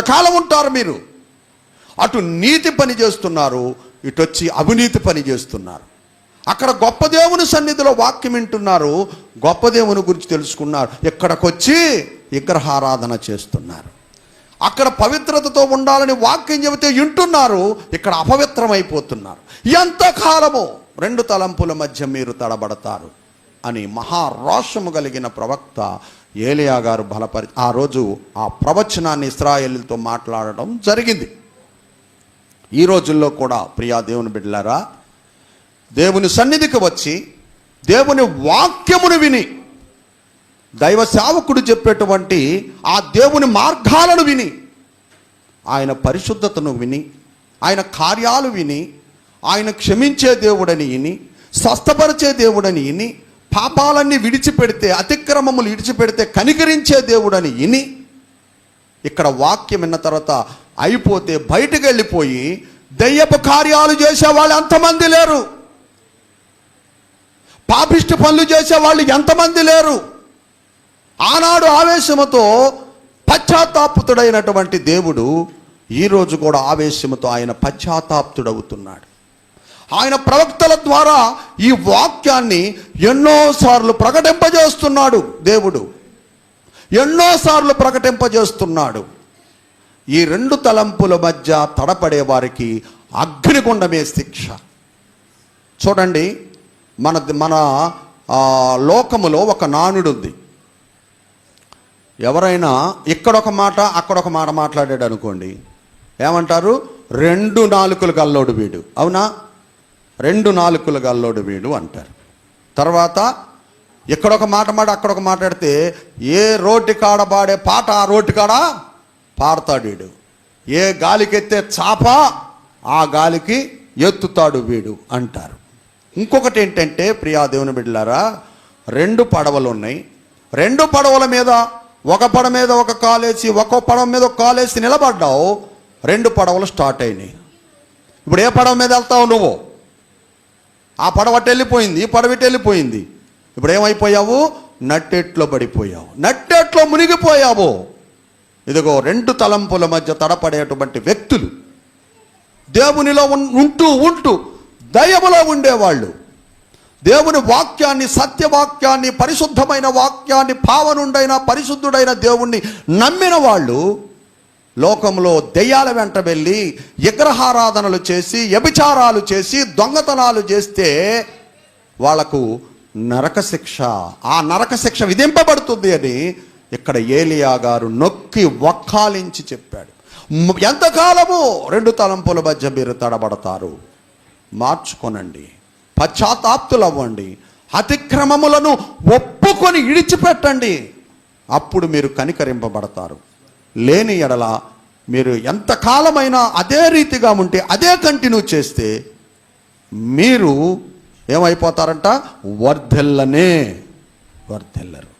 ఎంతకాలం ఉంటారు మీరు. అటు నీతి పని చేస్తున్నారు ఇటు వచ్చి అవినీతి పని చేస్తున్నారు. అక్కడ గొప్ప దేవుని సన్నిధిలో వాక్యం వింటున్నారు గొప్ప దేవుని గురించి తెలుసుకున్నారు. ఇక్కడికి విగ్రహారాధన చేస్తున్నారు. అక్కడ పవిత్రతతో ఉండాలని వాక్యం చెబితే వింటున్నారు ఇక్కడ అపవిత్రమైపోతున్నారు. ఎంతకాలము రెండు తలంపుల మధ్య మీరు తడబడతారు. అని మహారోషము కలిగిన ప్రవక్త ఏలియా గారు బలపరి ఆ రోజు ఆ ప్రవచనాన్ని ఇస్రాయేలీతో మాట్లాడడం జరిగింది. ఈ రోజుల్లో కూడా ప్రియా దేవుని బిడ్డలారా దేవుని సన్నిధికి వచ్చి దేవుని వాక్యమును విని దైవ సేవకుడు చెప్పేటువంటి ఆ దేవుని మార్గాలను విని ఆయన పరిశుద్ధతను విని ఆయన కార్యాలు విని ఆయన క్షమించే దేవుడని విని స్వస్థపరిచే దేవుడని విని పాపాలన్నీ విడిచిపెడితే అతిక్రమములు విడిచిపెడితే కనికరించే దేవుడని విని ఇక్కడ వాక్యం విన్న తర్వాత అయిపోతే బయటకు వెళ్ళిపోయి దయ్యపు కార్యాలు చేసే వాళ్ళు ఎంతమంది లేరు? పాపిష్టి పనులు చేసే వాళ్ళు ఎంతమంది లేరు? ఆనాడు ఆవేశముతో పశ్చాత్తాపుతుడైనటువంటి దేవుడు ఈరోజు కూడా ఆవేశముతో ఆయన పశ్చాత్తాప్తుడవుతున్నాడు. ఆయన ప్రవక్తల ద్వారా ఈ వాక్యాన్ని ఎన్నోసార్లు ప్రకటింపజేస్తున్నాడు దేవుడు. ఎన్నోసార్లు ప్రకటింపజేస్తున్నాడు. ఈ రెండు తలంపుల మధ్య తడపడే వారికి అగ్నిగుండమే శిక్ష. చూడండి మన మన లోకములో ఒక నానుడు ఉంది ఎవరైనా ఇక్కడొక మాట అక్కడొక మాట మాట్లాడాడు అనుకోండి ఏమంటారు? రెండు నాలుకలు గల్లోడు వీడు. అవునా? రెండు నాలుకలు గల్లోడు వీడు అంటారు. తర్వాత ఇక్కడ ఒక మాట మాట అక్కడ ఒక మాట్లాడితే ఏ రోటి కాడ పాడే పాట ఆ రోటి కాడ? పాడతాడు వీడు. ఏ గాలికెత్తే చాప ఆ గాలికి ఎత్తుతాడు వీడు అంటారు. ఇంకొకటి ఏంటంటే ప్రియా దేవుని బిడ్డలారా రెండు పడవలు ఉన్నాయి. రెండు పడవల మీద ఒక పడవ మీద ఒక కాలేసి ఒక పడవ మీద ఒక కాలేసి నిలబడ్డావు. రెండు పడవలు స్టార్ట్ అయినాయి. ఇప్పుడు ఏ పడవ మీద వెళ్తావు నువ్వు? ఆ పడవ వెళ్ళిపోయింది ఈ పడవ వెళ్ళిపోయింది. ఇప్పుడు ఏమైపోయావు? నట్టెట్లో పడిపోయావు. నట్టెట్లో మునిగిపోయావు. ఇదిగో రెండు తలంపుల మధ్య తడపడేటువంటి వ్యక్తులు దేవునిలో ఉంటూ ఉంటూ దయములో ఉండేవాళ్ళు. దేవుని వాక్యాన్ని సత్యవాక్యాన్ని పరిశుద్ధమైన వాక్యాన్ని పావనుండైన పరిశుద్ధుడైన దేవుణ్ణి నమ్మిన వాళ్ళు లోకంలో దెయ్యాల వెంట వెళ్ళి విగ్రహారాధనలు చేసి వ్యభిచారాలు చేసి దొంగతనాలు చేస్తే వాళ్ళకు నరక శిక్ష. ఆ నరక శిక్ష విధింపబడుతుంది అని ఇక్కడ ఏలియా గారు నొక్కి వక్కాలించి చెప్పాడు. ఎంతకాలము రెండు తలంపుల మధ్య మీరు తడబడతారు? మార్చుకొనండి. పశ్చాత్తాప్తులవ్వండి. అతిక్రమములను ఒప్పుకొని ఇడిచిపెట్టండి. అప్పుడు మీరు కనికరింపబడతారు. లేని ఎడల మీరు ఎంతకాలమైనా అదే రీతిగా ఉంటే అదే కంటిన్యూ చేస్తే మీరు ఏమైపోతారంట? వర్ధెల్లనే వర్ధెల్లరు.